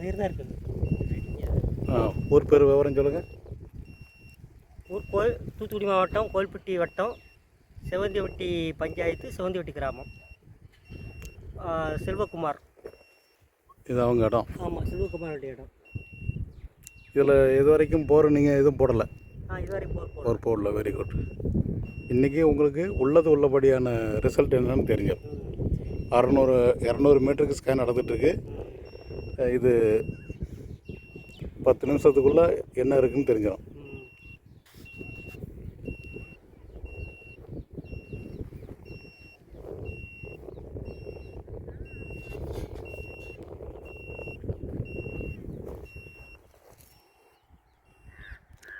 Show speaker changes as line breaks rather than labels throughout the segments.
அதே தான் இருக்குது.
ஆ ஊர் பேர் விவரம் சொல்லுங்கள்
ஊர் கோயில் தூத்துக்குடி மாவட்டம் கோயில்பட்டி வட்டம் செவந்திவட்டி பஞ்சாயத்து செவந்திவட்டி கிராமம். செல்வகுமார்.
இது அவங்க இடம்.
ஆமாம் செல்வகுமாரோடைய இடம்.
இதில் இது வரைக்கும் போர் நீங்கள் எதுவும் போடலை?
போர்
போடல. வெரி குட் இன்றைக்கி உங்களுக்கு உள்ளது உள்ளபடியான ரிசல்ட் என்னன்னு தெரிஞ்சிடும் அறநூறு இரநூறு மீட்டருக்கு ஸ்கேன் நடந்துகிட்ருக்கு இது பத்து நிமிஷத்துக்குள்ளே என்ன இருக்குன்னு தெரிஞ்சிடும்.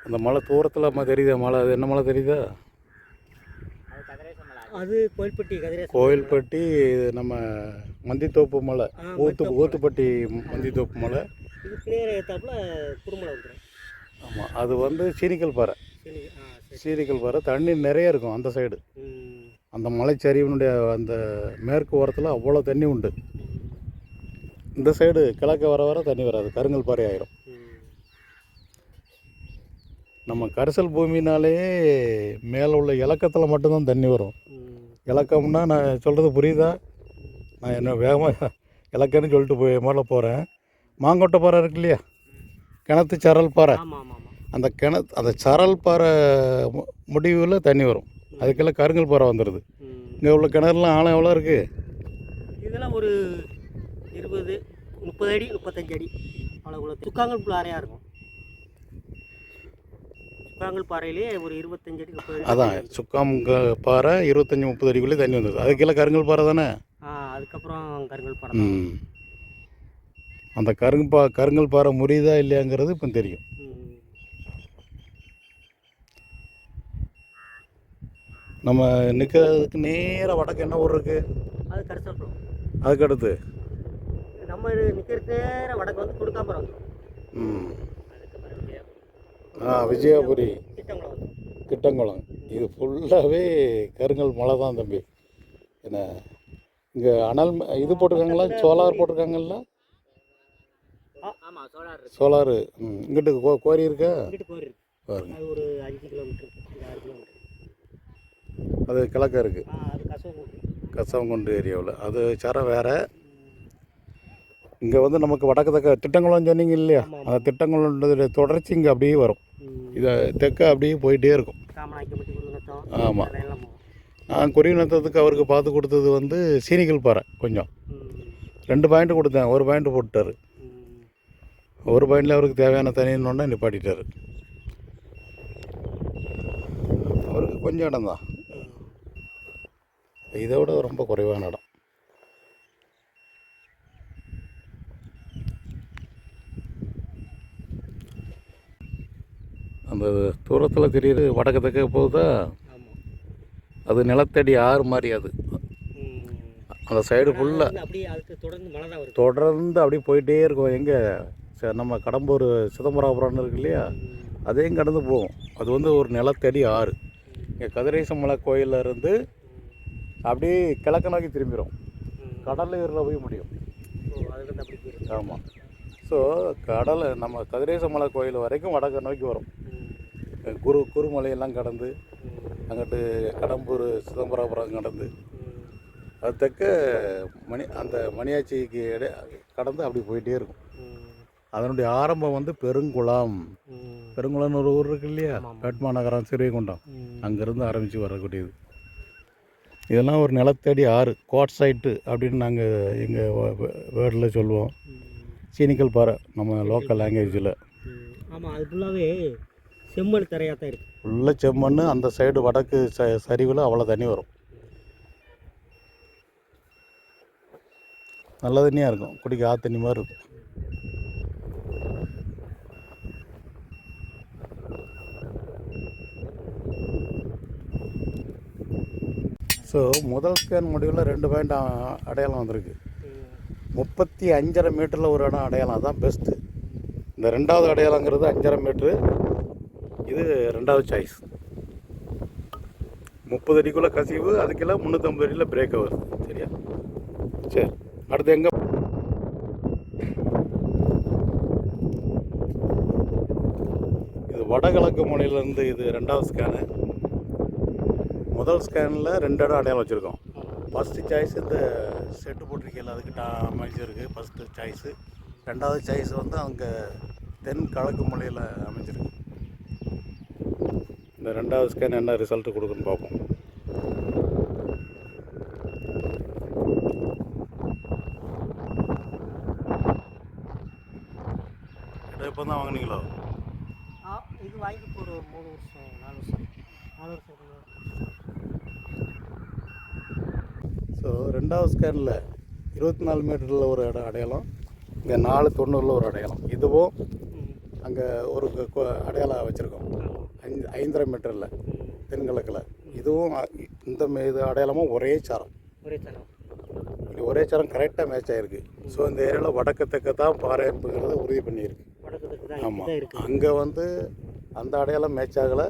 அந்த மலை தூரத்தில் அம்மா தெரியுதா? மலை அது என்ன மலை தெரியுதா?
அது கோயில்பட்டி கதிரேசன்
கோயில்பட்டி. நம்ம மந்தித்தோப்பு மலை ஊத்து ஊத்துப்பட்டி மந்தித்தோப்பு மலை.
இது கிளியர் ஏற்றாப்புல குறுமலை வந்துடும்
ஆமாம் அது வந்து சீனிக்கல் பாறை. சீனிக்கல் பாறை. தண்ணி நிறைய இருக்கும் அந்த சைடு அந்த மலைச்சரிவினுடைய அந்த மேற்கு ஓரத்தில் அவ்வளோ தண்ணி உண்டு. இந்த சைடு கிழக்க வர வர தண்ணி வராது. கருங்கல் பாறை ஆயிரும்.
நம்ம
கரிசல் பூமினாலே மேலே உள்ள இலக்கத்தில் மட்டும்தான் தண்ணி வரும். இலக்கம்னா நான் சொல்கிறது புரியுதா? நான் என்ன வேகமாக இலக்கன்னு சொல்லிட்டு போய் மேலே போகிறேன் மாங்கொட்டை பாறை இருக்கு இல்லையா? கிணத்து சரல் பாறை. அந்த கிணத்து அந்த சரல் பாறை முடிவில் தண்ணி வரும். அதுக்கெல்லாம் கருங்கல் பாறை வந்துடுது இங்கே உள்ள கிணறுலாம் ஆழம் எவ்வளோ இருக்குது
இதெல்லாம் ஒரு இருபது முப்பது அடி முப்பத்தஞ்சு அடி. அவ்வளோ துக்காங்கல் பாறையாக இருக்கும். துக்காங்கல் பாறையிலே ஒரு இருபத்தஞ்சு அடி முப்பது
அதான் சுக்காம் க- பாறை இருபத்தஞ்சி முப்பது அடிக்குள்ளே தண்ணி வந்தது. அதுக்கெல்லாம் கருங்கல் பாறை தானே?
ஆ அதுக்கப்புறம் கருங்கல் பாறை.
ம். அந்த கருங்கு பா கருங்கல் பாறை முறியுதா இல்லையாங்கிறது இப்போ தெரியும். நம்ம நிற்கிறதுக்கு நேராக வடக்கு என்ன ஊர் இருக்குது
அது கரிசல்புரம்.
அதுக்கு அடுத்து?
நம்ம நிற்கிறது நேரம் வடக்கு வந்து வந்துடும்
ம். ஆ விஜயபுரி.
திட்டங்குளம்
திட்டங்குளம் இது ஃபுல்லாகவே கருங்கல் மலை தான் தம்பி. என்ன இங்கே அனல் இது போட்டிருக்காங்களா? சோலார் போட்டிருக்காங்கல்ல?
சோலார் இருக்கு.
ம் இங்கிட்டு கோ கோரி இருக்கா?
இருக்கு.
பாருங்க.
அது இருக்கு.
கிழக்க
கசவங்குடி
கசவங்குண்டு. ஏரியாவில். அது சர வேறு. இங்கே வந்து நமக்கு வடக்கு தக்க திட்டங்குளம் சொன்னீங்க இல்லையா? அந்த திட்டங்குளோட தொடர்ச்சி இங்கே அப்படியே வரும். இதை தெற்க அப்படியே போயிட்டே இருக்கும். ஆமாம் நான் குறிநத்தத்துக்கு அவருக்கு பார்த்து கொடுத்தது வந்து சீனிக்கல் பாறை கொஞ்சம். ரெண்டு பாயிண்ட் கொடுத்தேன். ஒரு பாயிண்ட் போட்டுட்டாரு. ஒரு பாயிண்டில் அவருக்கு தேவையான தண்ணின்னு நிப்பாட்டிட்டாரு. அவருக்கு கொஞ்சம் இடம் தான். இதை விட ரொம்ப குறைவான இடம். அந்த தூரத்தில் தெரியுது வடக்கு தெற்க போகுதா? அது நிலத்தடி ஆறு மாதிரி அது. அந்த சைடு ஃபுல்லாக
தொடர்ந்து
அப்படியே போயிட்டே இருக்கும். எங்கே ச- நம்ம கடம்பூர் சிதம்பராபுரம்னு இருக்கு இல்லையா? அதையும் கடந்து போகும் அது வந்து ஒரு நிலத்தடி ஆறு. இங்கே கதிரேசமலை கோயில்ல இருந்து அப்படியே கிழக்க நோக்கி திரும்பிடும் கடலூரில் போய் முடியும். ஆமாம் ஸோ கடலை நம்ம கதிரேசமலை கோயில் வரைக்கும் வடக்க நோக்கி வரும். குரு குருமலையெல்லாம் கடந்து அங்கிட்டு கடம்பூர் சிதம்பராபுரம் கடந்து அது தெற்க மணி அந்த மணியாச்சிக்கு இட கடந்து அப்படி போயிட்டே இருக்கும். அதனுடைய ஆரம்பம் வந்து பெருங்குளம். பெருங்குளம்னு ஒரு ஊர் இருக்கு இல்லையா. வேட்மா நகரம் சிறுவைகுண்டம்
ம்.
அங்கேருந்து ஆரம்பித்து வரக்கூடியது. இதெல்லாம் ஒரு நிலத்தடி ஆறு கோட் சைட்டு அப்படின்னு நாங்கள் எங்கள் வேர்டில் சொல்லுவோம். சீனிக்கல் பாறை நம்ம லோக்கல் லாங்குவேஜில்
ஆமாம் அது ஃபுல்லாகவே செம்மண் தரையாக தான் இருக்குது
உள்ள செம்மண் அந்த சைடு வடக்கு ச சரிவில் அவ்வளோ தண்ணி வரும். நல்ல தண்ணியாக இருக்கும். குடிக்க ஆற்று தண்ணி மாதிரி இருக்கும். ஸோ முதல் ஸ்கேன் முடிவில் ரெண்டு பாயிண்ட் அடையாளம் வந்திருக்கு. முப்பத்தி அஞ்சரை மீட்டரில் ஒரு இடம் அடையாளம். அதான் பெஸ்ட்டு இந்த ரெண்டாவது அடையாளங்கிறது அஞ்சரை மீட்ரு இது ரெண்டாவது சாய்ஸ் முப்பது அடிக்குள்ளே கசிவு அதுக்கெல்லாம் முந்நூற்றம்பது அடியில் பிரேக் வருது சரியா? சரி அடுத்து எங்கே? இது வடகிழக்கு மூலையிலேருந்து இது ரெண்டாவது ஸ்கேனு முதல் ஸ்கேனில் ரெண்டு இடம் அடையாளம் வச்சுருக்கோம். ஃபஸ்ட்டு சாய்ஸ் இந்த செட்டு போட்டிருக்கையில் அதுக்கு டா அமைஞ்சிருக்கு ஃபஸ்ட்டு சாய்ஸு ரெண்டாவது சாய்ஸ் வந்து அங்கே தென் கிழக்கு மூலையில் அமைஞ்சிருக்கு. இந்த ரெண்டாவது ஸ்கேன் என்ன ரிசல்ட் கொடுக்குன்னு பார்ப்போம் இப்போ தான் வாங்குனீங்களோ
ஆ இது வாங்கி இப்போ ஒரு மூணு வருஷம் நாலு வருஷம் நாலு வருஷம்.
ஸோ ரெண்டாவது ஸ்கேனில் இருபத்தி நாலு மீட்டரில் ஒரு இடம் அடையாளம் இங்கே நாலு தொண்ணூறில் ஒரு அடையாளம் இதுவும். அங்கே ஒரு அடையாளம் வச்சுருக்கோம் ஐந்தரை மீட்டரில். தென்கிழக்கில். இதுவும் இந்த இது அடையாளமும் ஒரே சாரம்.
ஒரே
இது ஒரே சாரம் கரெக்டாக மேட்ச் ஆகிருக்கு ஸோ இந்த ஏரியாவில் வடக்கு தெற்க தான் பாறைப்புங்கிறத உறுதி பண்ணியிருக்கு. ஆமாம் அங்கே வந்து அந்த அடையாளம் மேட்ச் ஆகலை.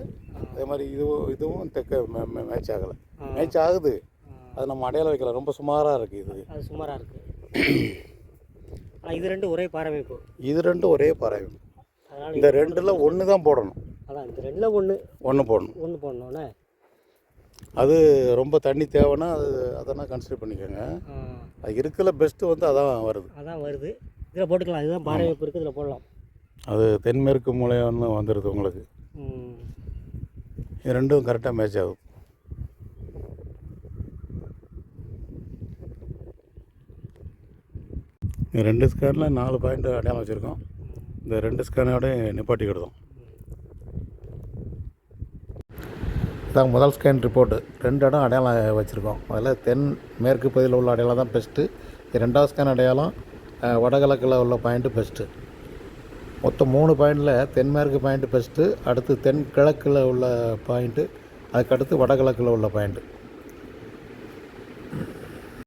அதே மாதிரி இதுவும் இதுவும் தெற்க மேட்ச் ஆகலை. மேட்ச் ஆகுது. அது நம்ம அடையாளம் வைக்கல. ரொம்ப சுமாராக இருக்குது இது.
அது சுமாராக இருக்குது இது ரெண்டும் ஒரே பாரமைப்பு
இது ரெண்டும் ஒரே பாறை இந்த ரெண்டில் ஒன்று தான் போடணும்.
அதான் இந்த ரெண்டில் ஒன்று
ஒன்று போடணும்.
ஒன்று போடணுண்ணே
அது ரொம்ப தண்ணி தேவைன்னா அது அதெல்லாம் கன்சிடர் பண்ணிக்கோங்க. அது இருக்கிற பெஸ்ட்டு வந்து அதான் வருது.
அதான் வருது. இதில் போட்டுக்கலாம். இதுதான் பாரமைப்பு இருக்குது இதில் போடலாம்.
அது தென்மேற்கு மூலையம்னு வந்துடுது உங்களுக்கு. இது ரெண்டும் கரெக்டாக மேட்ச் இந்த ரெண்டு ஸ்கேனில் நாலு பாயிண்ட் அடையாளம் வச்சுருக்கோம். இந்த ரெண்டு ஸ்கேனோட நிப்பாட்டிக்கிடுதோம். இதான் முதல் ஸ்கேன் ரிப்போர்ட்டு ரெண்டு இடம் அடையாளம் வச்சுருக்கோம். அதில் தென் மேற்கு பகுதியில் உள்ள அடையாளம் தான் பெஸ்ட்டு ரெண்டாவது ஸ்கேன் அடையாளம் வடகிழக்கில் உள்ள பாயிண்ட்டு பெஸ்ட்டு மொத்தம் மூணு பாயிண்டில் தென்மேற்கு பாயிண்ட்டு பெஸ்ட்டு அடுத்து தென் கிழக்கில் உள்ள பாயிண்ட்டு அதுக்கடுத்து வடகிழக்கில் உள்ள பாயிண்ட்டு